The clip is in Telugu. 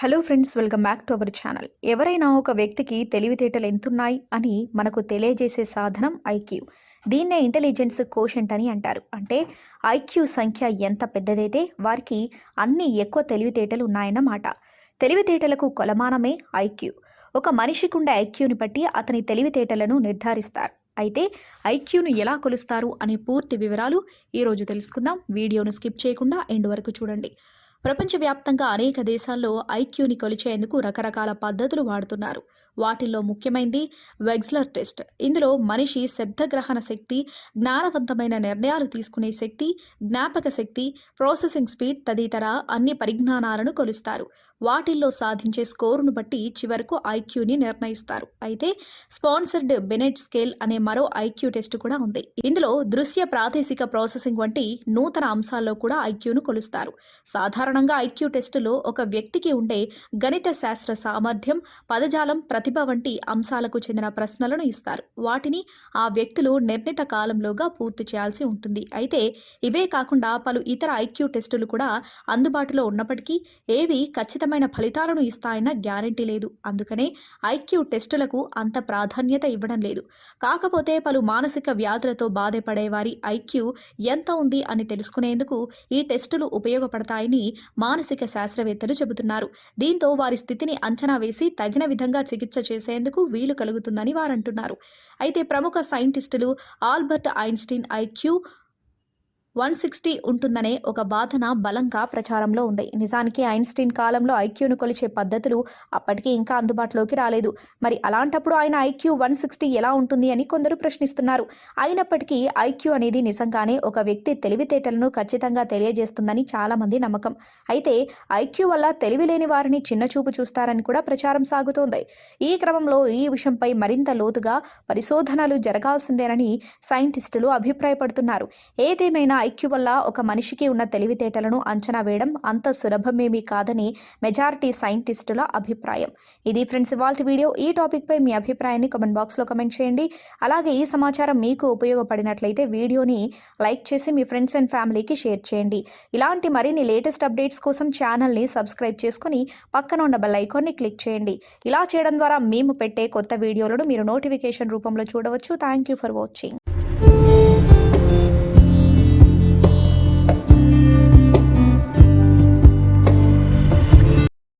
Hello friends welcome back to our channel. ఎవరైనా ఒక వ్యక్తికి తెలివితేటలు ఎంతున్నాయి అని మనకు తెలియజేసే సాధనం ఐక్యూ. దీన్నే ఇంటెలిజెన్స్ కోషంట్ అని అంటారు. అంటే ఐక్యూ సంఖ్య ఎంత పెద్దదైతే వారికి అన్ని ఎక్కువ తెలివితేటలు ఉన్నాయన్నమాట. తెలివితేటలకు కొలమానమే ఐక్యూ. ఒక మనిషికుండే ఐక్యూని బట్టి అతని తెలివితేటలను నిర్ధారిస్తారు. అయితే ఐక్యూను ఎలా కొలుస్తారు అనే పూర్తి వివరాలు ఈరోజు తెలుసుకుందాం. వీడియోను స్కిప్ చేయకుండా ఎండ్ వరకు చూడండి. ప్రపంచవ్యాప్తంగా అనేక దేశాల్లో ఐక్యూని కొలిచేందుకు రకరకాల పద్ధతులు వాడుతున్నారు. వాటిల్లో ముఖ్యమైనది వెగ్జ్లర్ టెస్ట్. ఇందులో మనిషి శబ్దగ్రహణ శక్తి జ్ఞానవంతమైన నిర్ణయాలు తీసుకునే శక్తి జ్ఞాపక శక్తి ప్రాసెసింగ్ స్పీడ్ తదితర అన్ని పరిజ్ఞానాలను కొలుస్తారు. వాటిల్లో సాధించే స్కోరును బట్టి చివరకు ఐక్యూని నిర్ణయిస్తారు. అయితే స్పాన్సర్డ్ బెనెట్ స్కేల్ అనే మరో ఐక్యూ టెస్ట్ కూడా ఉంది. ఇందులో దృశ్య ప్రాదేశిక ప్రాసెసింగ్ వంటి నూతన అంశాల్లో కూడా ఐక్యూను కొలుస్తారు. సాధారణంగా ఐక్యూ టెస్టులో ఒక వ్యక్తికి ఉండే గణిత శాస్త్ర సామర్థ్యం పదజాలం ప్రతిభ వంటి అంశాలకు చెందిన ప్రశ్నలను ఇస్తారు. వాటిని ఆ వ్యక్తులు నిర్ణీత కాలంలోగా పూర్తి చేయాల్సి ఉంటుంది. అయితే ఇవే కాకుండా పలు ఇతర ఐక్యూ టెస్టులు కూడా అందుబాటులో ఉన్నప్పటికీ ఏవి ఖచ్చితమైన ఫలితాలను ఇస్తాయన్న గ్యారంటీ లేదు. అందుకనే ఐక్యూ టెస్టులకు అంత ప్రాధాన్యత ఇవ్వడం లేదు. కాకపోతే పలు మానసిక వ్యాధులతో బాధపడే వారి ఐక్యూ ఎంత ఉంది అని తెలుసుకునేందుకు ఈ టెస్టులు ఉపయోగపడతాయని మానసిక శాస్త్రవేత్తలు చెబుతున్నారు. దీంతో వారి స్థితిని అంచనా వేసి తగిన విధంగా చికిత్స చేసేందుకు వీలు కలుగుతుందని వారంటున్నారు. అయితే ప్రముఖ సైంటిస్టులు Albert Einstein IQ one sixty ఉంటుందనే ఒక బాధన బలంగా ప్రచారంలో ఉంది. నిజానికి ఐన్స్టీన్ కాలంలో ఐక్యూను కొలిచే పద్ధతులు అప్పటికీ ఇంకా అందుబాటులోకి రాలేదు. మరి అలాంటప్పుడు ఆయన ఐక్యూ వన్ సిక్స్టీ ఎలా ఉంటుంది అని కొందరు ప్రశ్నిస్తున్నారు. అయినప్పటికీ ఐక్యూ అనేది నిజంగానే ఒక వ్యక్తి తెలివితేటలను ఖచ్చితంగా తెలియజేస్తుందని చాలామంది నమ్మకం. అయితే ఐక్యూ వల్ల తెలివి లేని వారిని చిన్నచూపు చూస్తారని కూడా ప్రచారం సాగుతోంది. ఈ క్రమంలో ఈ విషయంపై మరింత లోతుగా పరిశోధనలు జరగాల్సిందేనని సైంటిస్టులు అభిప్రాయపడుతున్నారు. ఏదేమైనా ఐక్యూ వల్ల ఒక మనిషికి ఉన్న తెలివితేటలను అంచనా వేయడం అంత సులభమేమీ కాదని మెజారిటీ సైంటిస్టుల అభిప్రాయం. ఇది ఫ్రెండ్స్ ఇవాళ వీడియో. ఈ టాపిక్పై మీ అభిప్రాయాన్ని కమెంట్ బాక్స్లో కమెంట్ చేయండి. అలాగే ఈ సమాచారం మీకు ఉపయోగపడినట్లయితే వీడియోని లైక్ చేసి మీ ఫ్రెండ్స్ అండ్ ఫ్యామిలీకి షేర్ చేయండి. ఇలాంటి మరిన్ని లేటెస్ట్ అప్డేట్స్ కోసం ఛానల్ని సబ్స్క్రైబ్ చేసుకుని పక్కన ఉన్న బెల్ ఐకాన్ని క్లిక్ చేయండి. ఇలా చేయడం ద్వారా మేము పెట్టే కొత్త వీడియోలను మీరు నోటిఫికేషన్ రూపంలో చూడవచ్చు. Thank you for watching.